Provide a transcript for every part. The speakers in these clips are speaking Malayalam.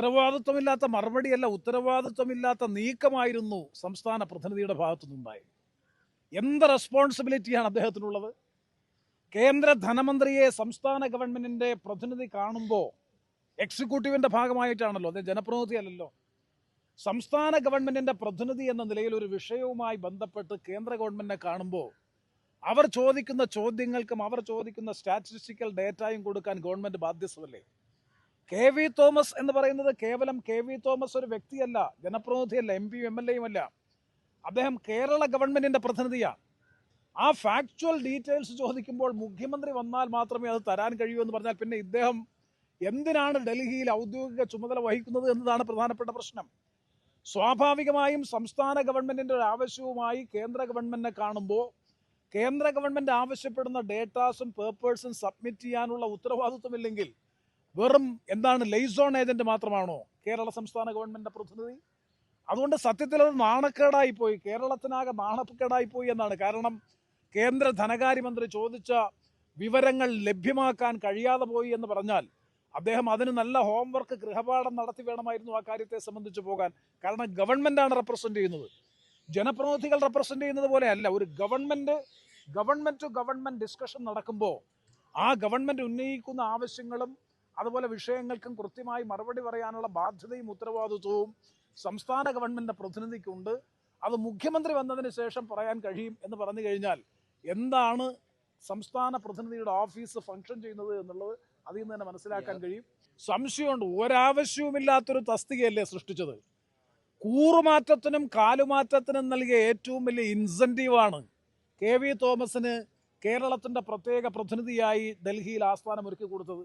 ഉത്തരവാദിത്വമില്ലാത്ത മറുപടിയല്ല ഉത്തരവാദിത്വമില്ലാത്ത നീക്കമായിരുന്നു സംസ്ഥാന പ്രതിനിധിയുടെ ഭാഗത്തു നിന്നുണ്ടായത് എന്ത് റെസ്പോൺസിബിലിറ്റിയാണ് അദ്ദേഹത്തിനുള്ളത്? കേന്ദ്ര ധനമന്ത്രിയെ സംസ്ഥാന ഗവൺമെന്റിന്റെ പ്രതിനിധി കാണുമ്പോൾ എക്സിക്യൂട്ടീവിന്റെ ഭാഗമായിട്ടാണല്ലോ അദ്ദേഹം ജനപ്രതിനിധി അല്ലല്ലോ സംസ്ഥാന ഗവൺമെന്റിന്റെ പ്രതിനിധി എന്ന നിലയിൽ ഒരു വിഷയവുമായി ബന്ധപ്പെട്ട് കേന്ദ്ര ഗവൺമെന്റിനെ കാണുമ്പോൾ അവർ ചോദിക്കുന്ന ചോദ്യങ്ങൾക്കും അവർ ചോദിക്കുന്ന സ്റ്റാറ്റിസ്റ്റിക്കൽ ഡേറ്റയും കൊടുക്കാൻ ഗവൺമെന്റ് ബാധ്യസ്ഥമല്ലേ കെ വി തോമസ് എന്ന് പറയുന്നത് കേവലം കെ വി തോമസ് ഒരു വ്യക്തിയല്ല ജനപ്രതിനിധിയല്ല എം പിയും എം എൽ എയും അല്ല. അദ്ദേഹം കേരള ഗവൺമെന്റിന്റെ പ്രതിനിധിയാണ്. ആ ഫാക്ച്വൽ ഡീറ്റെയിൽസ് ചോദിക്കുമ്പോൾ മുഖ്യമന്ത്രി വന്നാൽ മാത്രമേ അത് തരാൻ കഴിയൂ എന്ന് പറഞ്ഞാൽ പിന്നെ ഇദ്ദേഹം എന്തിനാണ് ഡൽഹിയിൽ ഔദ്യോഗിക ചുമതല വഹിക്കുന്നത് എന്നതാണ് പ്രധാനപ്പെട്ട പ്രശ്നം. സ്വാഭാവികമായും സംസ്ഥാന ഗവൺമെന്റിന്റെ ഒരു ആവശ്യവുമായി കേന്ദ്ര ഗവൺമെന്റിനെ കാണുമ്പോൾ കേന്ദ്ര ഗവൺമെന്റ് ആവശ്യപ്പെടുന്ന ഡേറ്റാസും പേപ്പേഴ്സും സബ്മിറ്റ് ചെയ്യാനുള്ള ഉത്തരവാദിത്വമില്ലെങ്കിൽ വെറും എന്താണ് ലൈസോൺ ഏജന്റ് മാത്രമാണോ കേരള സംസ്ഥാന ഗവൺമെന്റിന്റെ പ്രതിനിധി? അതുകൊണ്ട് സത്യത്തിൽ അത് നാണക്കേടായി പോയി. കേരളത്തിനാകെ നാണക്കേടായി പോയി എന്നാണ്. കാരണം കേന്ദ്ര ധനകാര്യമന്ത്രി ചോദിച്ച വിവരങ്ങൾ ലഭ്യമാക്കാൻ കഴിയാതെ പോയി എന്ന് പറഞ്ഞാൽ അദ്ദേഹം അതിന് നല്ല ഹോംവർക്ക് ഗൃഹപാഠം നടത്തി വേണമായിരുന്നു ആ കാര്യത്തെ സംബന്ധിച്ച് പോകാൻ. കാരണം ഗവൺമെന്റാണ് റെപ്രസെന്റ് ചെയ്യുന്നത്. ജനപ്രതിനിധികൾ റെപ്രസെന്റ് ചെയ്യുന്നത് പോലെ അല്ല. ഒരു government government to government discussion നടക്കുമ്പോൾ ആ ഗവൺമെന്റ് ഉന്നയിക്കുന്ന ആവശ്യങ്ങളും അതുപോലെ വിഷയങ്ങൾക്കും കൃത്യമായി മറുപടി പറയാനുള്ള ബാധ്യതയും ഉത്തരവാദിത്വവും സംസ്ഥാന ഗവൺമെന്റിന്റെ പ്രതിനിധിക്കുണ്ട്. അത് മുഖ്യമന്ത്രി വന്നതിന് ശേഷം പറയാൻ കഴിയും എന്ന് പറഞ്ഞു കഴിഞ്ഞാൽ എന്താണ് സംസ്ഥാന പ്രതിനിധിയുടെ ഓഫീസ് ഫംഗ്ഷൻ ചെയ്യുന്നത് എന്നുള്ളത് അതിൽ നിന്ന് തന്നെ മനസ്സിലാക്കാൻ കഴിയും. സംശയമുണ്ട്. ഒരാവശ്യവുമില്ലാത്തൊരു തസ്തികയല്ലേ സൃഷ്ടിച്ചത്? കൂറുമാറ്റത്തിനും കാലുമാറ്റത്തിനും നൽകിയ ഏറ്റവും വലിയ ഇൻസെന്റീവാണ് കെ വി തോമസിന് കേരളത്തിന്റെ പ്രത്യേക പ്രതിനിധിയായി ഡൽഹിയിൽ ആസ്ഥാനം ഒരുക്കി കൊടുത്തത്.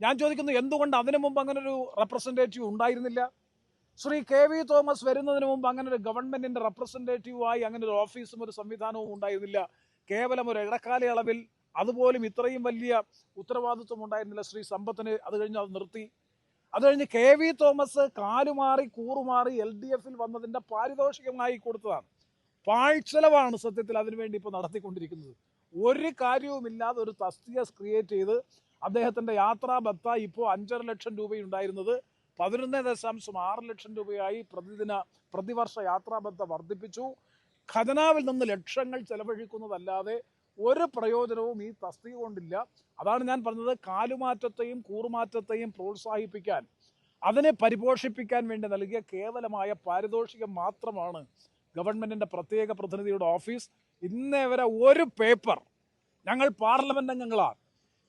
ഞാൻ ചോദിക്കുന്നു എന്തുകൊണ്ട് അതിനു മുമ്പ് അങ്ങനെ ഒരു റെപ്രസെന്റേറ്റീവ് ഉണ്ടായിരുന്നില്ല? ശ്രീ കെ വി തോമസ് വരുന്നതിന് മുമ്പ് അങ്ങനെ ഒരു ഗവൺമെന്റിന്റെ റെപ്രസെന്റേറ്റീവായി അങ്ങനെ ഒരു ഓഫീസും ഒരു സംവിധാനവും ഉണ്ടായിരുന്നില്ല. കേവലം ഒരു ഇടക്കാലയളവിൽ അതുപോലും ഇത്രയും വലിയ ഉത്തരവാദിത്വം ഉണ്ടായിരുന്നില്ല ശ്രീ സമ്പത്തിന്. അത് കഴിഞ്ഞ് അത് നിർത്തി. അത് കഴിഞ്ഞ് കെ വി തോമസ് കാലുമാറി കൂറുമാറി എൽ ഡി എഫിൽ വന്നതിന്റെ പാരിതോഷികമായി കൊടുത്തതാണ്. പാഴ്ചെലവാണ് സത്യത്തിൽ അതിനുവേണ്ടി ഇപ്പോൾ നടത്തിക്കൊണ്ടിരിക്കുന്നത്. ഒരു കാര്യവുമില്ലാതെ ഒരു തസ്തിക ക്രിയേറ്റ് ചെയ്ത് അദ്ദേഹത്തിന്റെ യാത്രാ ബത്ത ഇപ്പോൾ അഞ്ചര ലക്ഷം രൂപയുണ്ടായിരുന്നത്. പതിനൊന്ന് ദശാംശം ആറ് ലക്ഷം രൂപയായി പ്രതിദിന പ്രതിവർഷ യാത്രാ ബത്ത വർദ്ധിപ്പിച്ചു. ഖജനാവിൽ നിന്ന് ലക്ഷങ്ങൾ ചെലവഴിക്കുന്നതല്ലാതെ ഒരു പ്രയോജനവും ഈ തസ്തിക കൊണ്ടില്ല. അതാണ് ഞാൻ പറഞ്ഞത് കാലുമാറ്റത്തെയും കൂറുമാറ്റത്തെയും പ്രോത്സാഹിപ്പിക്കാൻ അതിനെ പരിപോഷിപ്പിക്കാൻ വേണ്ടി നൽകിയ കേവലമായ പാരിതോഷികം മാത്രമാണ് ഗവൺമെന്റിന്റെ പ്രത്യേക പ്രതിനിധിയുടെ ഓഫീസ്. ഇന്നേ വരെ ഒരു പേപ്പർ ഞങ്ങൾ പാർലമെന്റ് അംഗങ്ങളാണ്.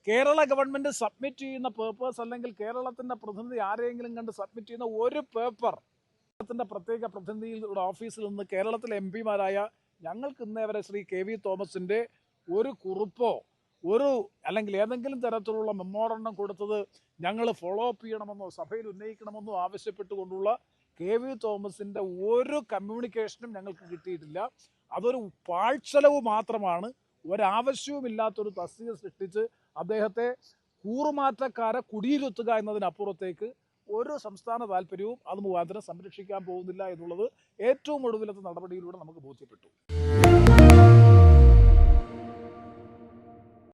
കേരള ഗവൺമെന്റ് സബ്മിറ്റ് ചെയ്യുന്ന പേപ്പേഴ്സ് അല്ലെങ്കിൽ കേരളത്തിന്റെ പ്രതിനിധി ആരെയെങ്കിലും കണ്ട് സബ്മിറ്റ് ചെയ്യുന്ന ഒരു പേപ്പർ കേരളത്തിന്റെ പ്രത്യേക പ്രതിനിധിയുടെ ഓഫീസിൽ നിന്ന് കേരളത്തിലെ എം പിമാരായ ഞങ്ങൾക്ക് ഇന്നേ വരെ ശ്രീ കെ വി തോമസിന്റെ ഒരു കുറിപ്പോ ഒരു അല്ലെങ്കിൽ ഏതെങ്കിലും തരത്തിലുള്ള മെമ്മോറണ്ടം കൊടുത്തത് ഞങ്ങൾ ഫോളോ അപ്പ് ചെയ്യണമെന്നോ സഭയിൽ ഉന്നയിക്കണമെന്നോ ആവശ്യപ്പെട്ടുകൊണ്ടുള്ള കെ വി തോമസിന്റെ ഒരു കമ്മ്യൂണിക്കേഷനും ഞങ്ങൾക്ക് കിട്ടിയിട്ടില്ല. അതൊരു പാഴ്ചലവ് മാത്രമാണ് ഒരാവശ്യവുമില്ലാത്തൊരു തസ്തിക സൃഷ്ടിച്ച് അദ്ദേഹത്തെ കൂറുമാറ്റക്കാരെ കുടിയിരുത്തുക എന്നതിനപ്പുറത്തേക്ക് ഒരു സംസ്ഥാന താല്പര്യവും അത് മുഖാന്തരം സംരക്ഷിക്കാൻ പോകുന്നില്ല എന്നുള്ളത് ഏറ്റവും ഒടുവിലത്തെ നടപടിയിലൂടെ നമുക്ക് ബോധ്യപ്പെട്ടു.